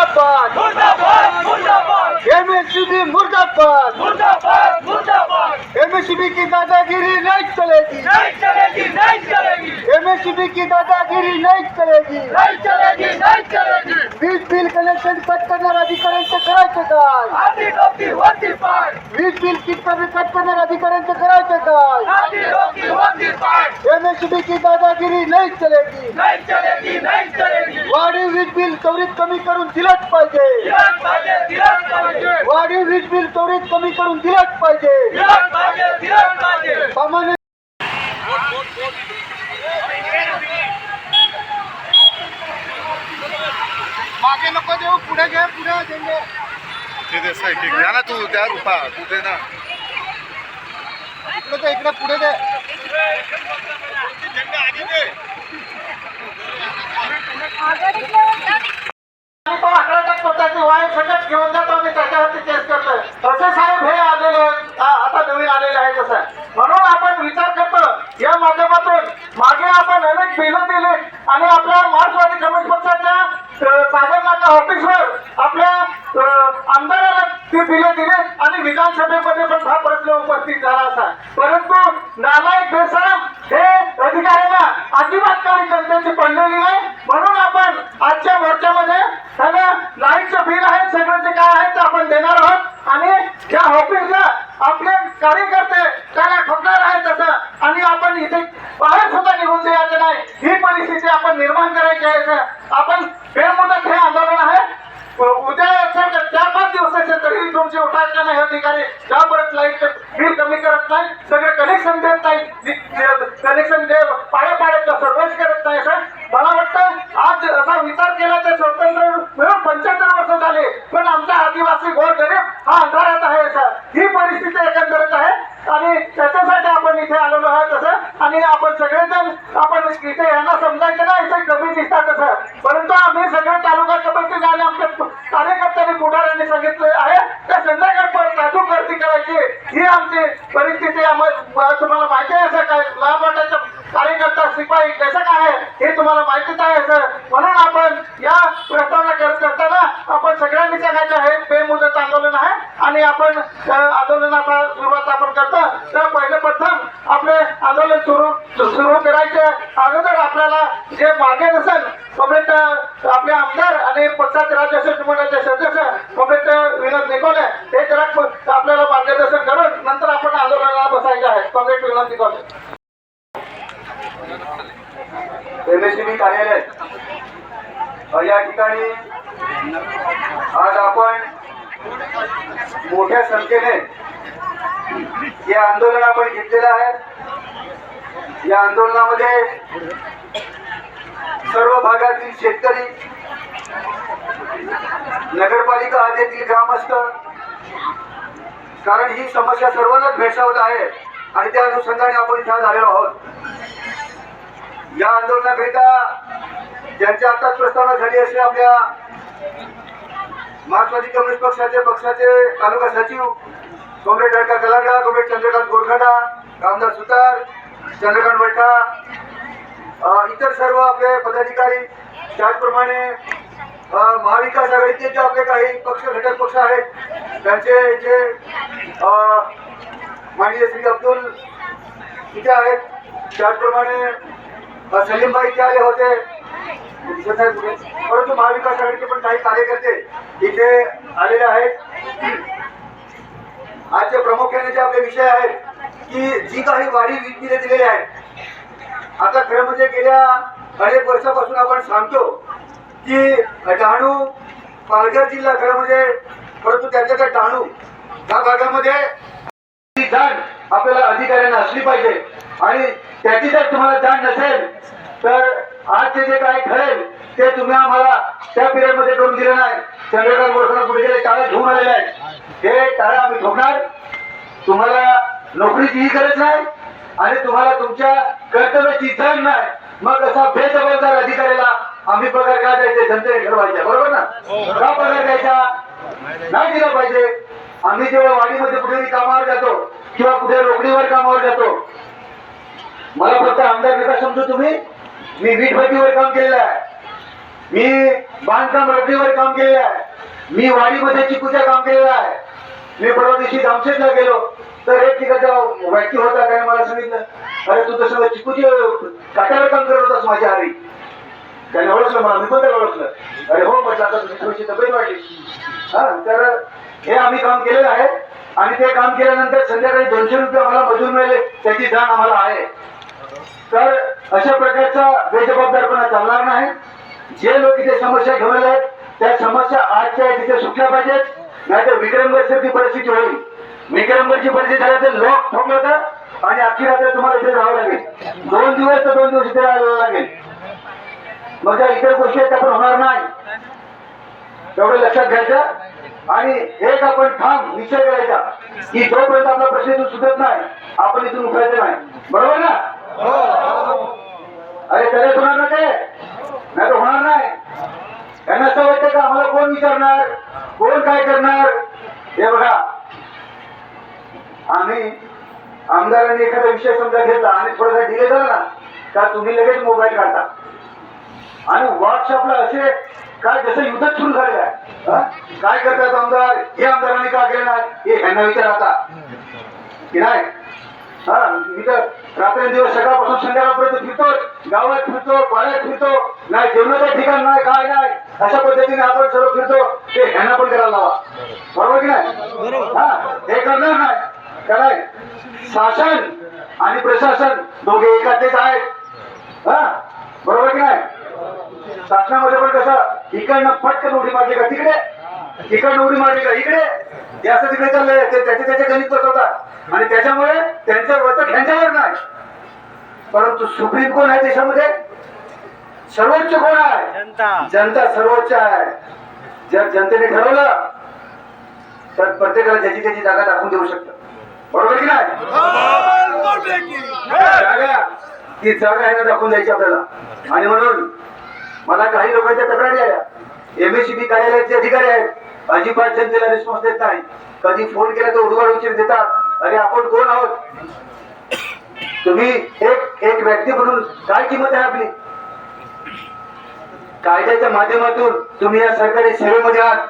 मुर्दाबाद मुर्दाबाद मुर्दाबाद एमएससीबी मुर्दाबाद मुर्दाबाद मुर्दाबाद एमएससीबी की दादागिरी नहीं चलेगी नहीं चलेगी नहीं चलेगी एमएससीबी की दादागिरी नहीं चलेगी नहीं चलेगी नहीं चलेगी वीज बिल कनेक्शन कट करणाऱ्या अधिकाऱ्यांचं करायचं काय आधी डोकी होती पाय वीज बिल किट कट करणाऱ्या अधिकाऱ्यांचं करायचं काय? एमएससीबी की दादागिरी नहीं चलेगी. नहीं चलेगी नहीं चलेगी. वाढीव वीज बिल त्वरित कमी करून दिलंच पाहिजे. दिलाच पाहिजे दिलाच पाहिजे. वाढीव वीज बिल त्वरित कमी करून दिलंच पाहिजे. दिलाच पाहिजे दिलाच पाहिजे. सामान्य मागे नको देऊ पुढे घे पुढे देंगे तिथे साईड घ्या ना तू त्या रूपा तू दे ना. इकडे दे इकडे पुढे दे तो आकडा टाकतो त्याची वाय सगळ्यात घेऊन जातो आणि त्याच्यावरती केस करतोय तसे साहेब हे आलेले आहेत. आ- आता नवीन आलेले आहे तसं म्हणून आपण विचार करतो या माध्यमातून मागे आपण अनेक बिलं दिले आणि आपल्या मार्क्सवादी कम्युनिस्ट पक्षाच्या अ, सागरनाका ऑफिसवर आपल्या अ, आमदाराला ती बिलं दिली आणि विधानसभेमध्ये पण हा प्रश्न उपस्थित झाला असा परंतु नालायक बेसरम हे अधिकाऱ्यांना अजिबात काही जनतेची पडलेली नाही म्हणून आपण आजच्या मोर्चामध्ये त्यांना लाईटचं बिल आहे सगळं जे काय आहे ते आपण देणार आहोत आणि या ऑफिसला आपले कार्यकर्ते त्याला ठोकणार आहे तसं आणि आपण इथे बाहेर सुद्धा निघून द्यायचं नाही ही परिस्थिती आपण निर्माण करायची आहे सर. आपण बेमुदत हे आंदोलन आहे उद्या असेल तर चार पाच दिवस असेल तरी तुमचे उठायचे नाही अधिकारी त्यापर्यंत लाइट बिल कमी करत नाही सगळे कनेक्शन देत नाही पाया पाड्या पाड्याचा सर्वेच करत नाही सर मला वाटतं आज असा विचार केला तर स्वतंत्र मिळून पंच्याहत्तर वर्ष झाले पण आमचा आदिवासी गोर गरीब हा अंधारात आहे सर ही परिस्थिती एकंदरीत आहे. आणि त्याच्यासाठी आपण इथे आलेलो आहे तसं. आणि आपण सगळेजण आपण इथे यांना समजायचं ना इथे कमी दिसतात तसं. परंतु आम्ही सगळे तालुका कमिटी आणि आमच्या कार्यकर्त्यांनी पुढाऱ्यांनी सांगितले आहे त्या संध्याकाळपर्यंत अजून गर्दी करायची. ही आमची परिस्थिती आम्हाला तुम्हाला माहिती आहे असं काय लाभ वाटायचं कार्यकर्ता शिपाई कसं काय आहे हे तुम्हाला माहितीच आहे सर म्हणून आपण या प्रस्तावना करत असताना आपण सगळ्यांनी सांगायचं आहे बेमुदत आंदोलन आहे आणि आपण आंदोलन आंदोलनाला सुरुवात आपण करतो. तर पहिले प्रथम आपले आंदोलन सुरू सुरू करायचे. अगोदर आपल्याला जे मागे नसेल पब्लिक आपले आमदार आणि पंचायत राज्य मंडळाचे सदस्य पब्लिक विनोद निकोले हे जरा आपल्याला मार्गदर्शन करून नंतर आपण आंदोलनाला बसायचे आहे. पब्लिक विनोद निकोले. एमएससीबी कार्यालय. या ठिकाणी आज आपण मोठ्या संख्येने हे आंदोलन आपण घेतलेलं आहे. या आंदोलनामध्ये सर्व भागातील शेतकरी नगरपालिका हद्दीतील ग्रामस्थ कारण ही समस्या सर्वांनाच भेडसावत आहे आणि त्या अनुषंगाने आपण इथे झालेलो आहोत. या आंदोलनाकरिता ज्यांची आताच प्रस्तावना झाली असे आपल्या मार्क्सवादी कम्युनिस्ट पक्षाचे पक्षाचे तालुका सचिव कॉम्रेड अडका कलांडा कॉम्रेड चंद्रकांत गोरखडा रामदास सुतार चंद्रकांत वैठा इतर सर्व आपले पदाधिकारी त्याचप्रमाणे महाविकास आघाडीचे जे आपले काही पक्ष घटक पक्ष आहेत त्यांचे जे माननीय श्री अब्दुल इथे आहेत. त्याचप्रमाणे सलीमबाई इथे आले होते. दिसत कुठे. परंतु महाविकास आघाडीचे पण काही कार्यकर्ते इथे आलेले आहेत आजचे प्रामुख्याने जे आपले विषय आहेत की जी काही वाढीव वीज बिले दिलेली आहेत आता खरं म्हणजे गेल्या अनेक वर्षापासून आपण सांगतो की डहाणू पालघर जिल्हा खरं म्हणजे परंतु त्यांच्या त्या डहाणू या भागामध्ये जाण आपल्याला अधिकाऱ्यांना असली पाहिजे आणि त्याची जर तुम्हाला जाण नसेल तर आजचे जे काही ठरेल ते तुम्ही आम्हाला त्या पिरियडमध्ये करून दिले नाही. चंद्रकांत गोरखडा पुढे गेले टाळे घेऊन आलेले आहेत हे टाळे आम्ही ठोकणार. तुम्हाला नोकरीचीही गरज नाही आणि तुम्हाला तुमच्या कर्तव्याची जाण नाही. मग असा बेजबाबदार अधिकाऱ्याला आम्ही पगार का द्यायचे जनतेने ठरवायच्या बरोबर ना? का पगार द्यायचा? नाही दिला पाहिजे. आम्ही जेव्हा वाडीमध्ये कुठेही कामावर जातो किंवा कुठे रोकडीवर कामावर जातो. मला फक्त आमदार नका समजू तुम्ही. मी वीट भट्टीवर काम केलेलं आहे. मी बांधकाम रबडीवर काम केलेलं आहे. मी वाडीमध्ये चिकूच्या काम केलेलं आहे. मी परवा दिवशी जामशेदला गेलो. तर एक तिकडचा व्यक्ती होता त्याने मला सांगितलं अरे तू तसं चिकूची काट्यावर काम करत होतास माझ्या आधी. त्याने ओळखलं मला मी पण त्याला ओळखलं. अरे हो म्हटलं आता तुझी तब्येत वाढली. हा तर हे आम्ही काम केलेलं आहे. आणि ते काम केल्यानंतर संध्याकाळी दोनशे रुपये आम्हाला मजूर मिळाले. त्याची जाण आम्हाला आहे. तर अशा प्रकारचा बेजबाबदारपणा चालणार नाही. जे लोक इथे समस्या घेऊन आहेत त्या समस्या आजच्या तिथे सुटल्या पाहिजेत. नाहीतर विक्रमगडसारखी परिस्थिती होईल. विक्रमगडची परिस्थिती झाली तर लोक ठोकलं तर आणि अख्खी रात्र तुम्हाला इथे राहावं लागेल. दोन दिवस तर दोन दिवस इथे राहायला लागेल. मग त्या इतर गोष्टी आहेत त्या पण होणार नाही. तेवढं लक्षात घ्यायचं. आणि एक आपण ठाम निश्चय करायचा की जोपर्यंत आपला प्रश्न इथून सुटत नाही आपण इथून उठायचं नाही. बरोबर ना? अरे त्याला होणार ना ते? नाही तर होणार नाही. त्यांना असं वाटतं का आम्हाला कोण विचारणार? कोण काय करणार? हे बघा. आम्ही आमदारांनी एखादा विषय समजा घेतला आणि थोडासा डिले झाला ना का तुम्ही लगेच मोबाईल काढता. आणि व्हॉट्सअपला असे काय जसं युद्धच सुरू झालेलं आहे. हा? काय करतात आमदार? हे आमदारांनी का केलं नाही? हे ह्यांना विचार आता. की नाही? हा मी तर रात्रंदिवस सकाळपासून संध्याकाळपर्यंत फिरतो गावात फिरतो पाण्यात फिरतो. नाही जेवणाचं ठिकाण नाही काय नाही. अशा पद्धतीने आपण सर्व फिरतो. ते ह्यांना पण करायला लावा. बरोबर की नाही? हा हे करणार नाही. काय शासन आणि प्रशासन दोघे एकाचेच आहेत. हा बरोबर की नाही? शासनामध्ये पण कसं इकडनं फटकन उडी मारली का तिकडे? इकडनं उडी मारली का इकडे? असं तिकडे चाललंय. ते त्याचे त्याचे गणित बसवतात. आणि त्याच्यामुळे त्यांचं व्रत ह्यांच्यावर नाही. परंतु सुप्रीम कोण आहे देशामध्ये? सर्वोच्च कोण आहे? जनता. सर्वोच्च आहे. जर जनतेने ठरवलं तर प्रत्येकाला ज्याची त्याची जागा दाखवून देऊ शकतं बरोबर की नाही? जागा ती जागा आहे ना दाखवून द्यायची आपल्याला. आणि म्हणून मला काही लोकांच्या तक्रारी आल्या एमएससीबी कार्यालयाचे अधिकारी आहेत. अजिबात जनतेला रिस्पॉन्स देत नाही. कधी फोन केला तर उडवाड उचल देतात. अरे आपण कोण आहोत. तुम्ही एक एक व्यक्ती म्हणून काय किंमत आहे आपली? कायद्याच्या माध्यमातून तुम्ही या सरकारी सेवेमध्ये आहात.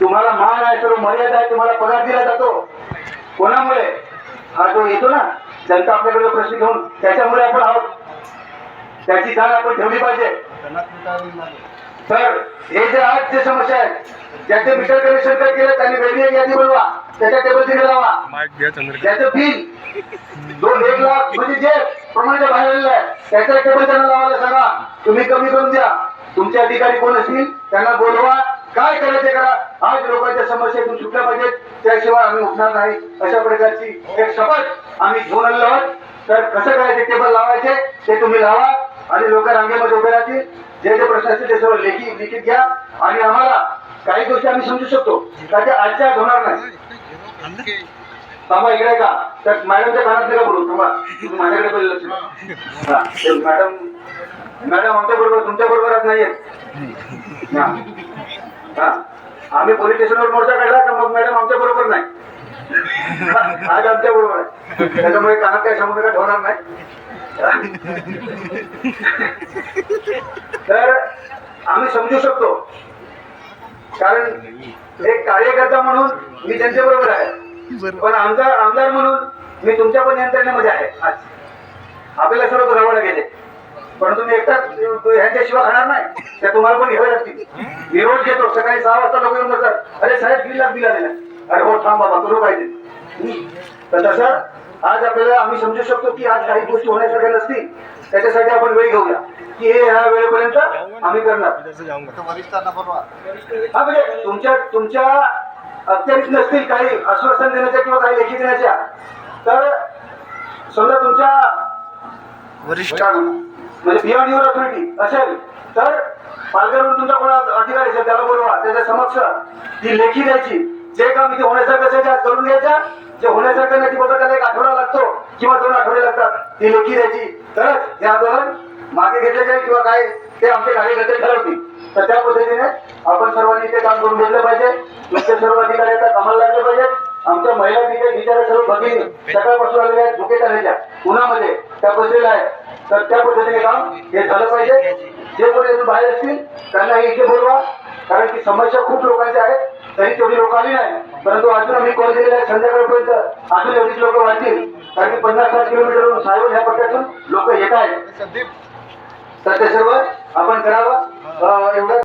तुम्हाला मान आहे सर्व मर्यादा आहे तुम्हाला पगार दिला जातो. कोणामुळे? हा जो येतो ना जनता आपल्याकडे प्रश्न घेऊन त्याच्यामुळे आपण आहोत. त्याची जाण आपण ठेवली पाहिजे. तर हे जे आज जे समस्या आहेत ज्याचे मीटर कनेक्शन काय केलं त्यांनी वेगळी यादी बनवा. त्याच्या टेबल तिकडे लावा. त्याचं बिल. दोन एक लाख म्हणजे जे प्रमाणाच्या बाहेर आलेलं आहे त्याच्या टेबल त्यांना लावायला सांगा. तुम्ही कमी करून द्या. तुमचे अधिकारी कोण असतील त्यांना बोलवा. काय करायचे करा. आज लोकांच्या समस्येतून सुटल्या पाहिजेत. त्याशिवाय आम्ही उठणार नाही. अशा प्रकारची एक शपथ आम्ही घेऊन आलेलो आहोत. तर कसं करायचे टेबल लावायचे. ते तुम्ही लावा. आणि लोक रांगेमध्ये उभे राहतील. जे जे प्रश्न असतील ते सर्व लेखी लिखित घ्या. आणि आम्हाला काही गोष्टी आम्ही समजू शकतो. का ते आजच्या आज होणार नाही. थांबा. इकडे का तर मॅडमच्या कानात नका बोलू. थांबा. माझ्याकडे पहिले लक्ष मॅडम मॅडम आमच्या बरोबर तुमच्या बरोबरच नाहीये आम्ही पोलीस स्टेशनवर मोर्चा काढला तर मग मॅडम आमच्या बरोबर नाही. आज आमच्या बरोबर आहे. त्याच्यामुळे कानात काही समोर काय ठेवणार नाही. तर आम्ही समजू शकतो कारण एक कार्यकर्ता म्हणून मी त्यांच्याबरोबर आहे. पण आमदार आमदार म्हणून मी तुमच्या पण यंत्रणेमध्ये आहे. आज. आपल्याला सर्व करावं लागेल. परंतु मी एकटाच ह्यांच्याशिवाय खाणार नाही. त्या तुम्हाला पण घ्यावे लागतील. मी रोज घेतो. सकाळी सहा वाजता लोक येऊन म्हणतात अरे साहेब बिल लाख बिल आलेलं आहे." अरे हो थांब बाबा करू पाहिजे. तर तसं आज आपल्याला आम्ही समजू शकतो की आज काही गोष्टी होण्यासारख्या नसतील. त्याच्यासाठी आपण वेळ घेऊया. की हे ह्या वेळेपर्यंत आम्ही करणार. हा म्हणजे तुमच्या तुमच्या अत्याधिक नसतील काही आश्वासन देण्याच्या किंवा काही लेखी देण्याच्या तर समजा तुमच्या वरिष्ठ. म्हणजे बियॉन्ड युअर ऑथॉरिटी असेल तर पालघरवरून तुमचा कोणा अधिकारी असेल त्याला बोलवा. त्याच्या समक्ष ती लेखी द्यायची. जे काम इथे होण्यासारखं असेल ते आज करून घ्यायच्या. जे होण्यासारखं नाही ती त्याला एक आठवडा लागतो. किंवा दोन आठवडे लागतात. ती लेखी द्यायची. तरच हे आंदोलन मागे घेतले जाईल किंवा काय ते आमचे कार्यकर्ते ठरवतील. तर त्या पद्धतीने आपण सर्वांनी ते काम करून घेतलं पाहिजे. तुमचे सर्व अधिकारी आता कामाला लागले पाहिजेत. आमच्या महिला तिथे बिचारा सर्व भगिनी सकाळपासून आलेल्या आहेत धुके चालण्याच्या उन्हामध्ये त्या बसलेल्या आहेत. तर त्या पद्धतीने काम हे झालं पाहिजे. जे कोणी अजून बाहेर असतील त्यांना इथे बोलवा. कारण की समस्या खूप लोकांच्या आहेत तरी तेवढी लोक आली नाही. परंतु अजून आम्ही कॉल दिलेला आहे. संध्याकाळपर्यंत अजून एवढीच लोक वाढतील. कारण की पन्नास साठ किलोमीटरवरून साहेब ह्या पट्ट्यातून लोक येत आहेत. तर ते सर्व आपण करावं? एवढं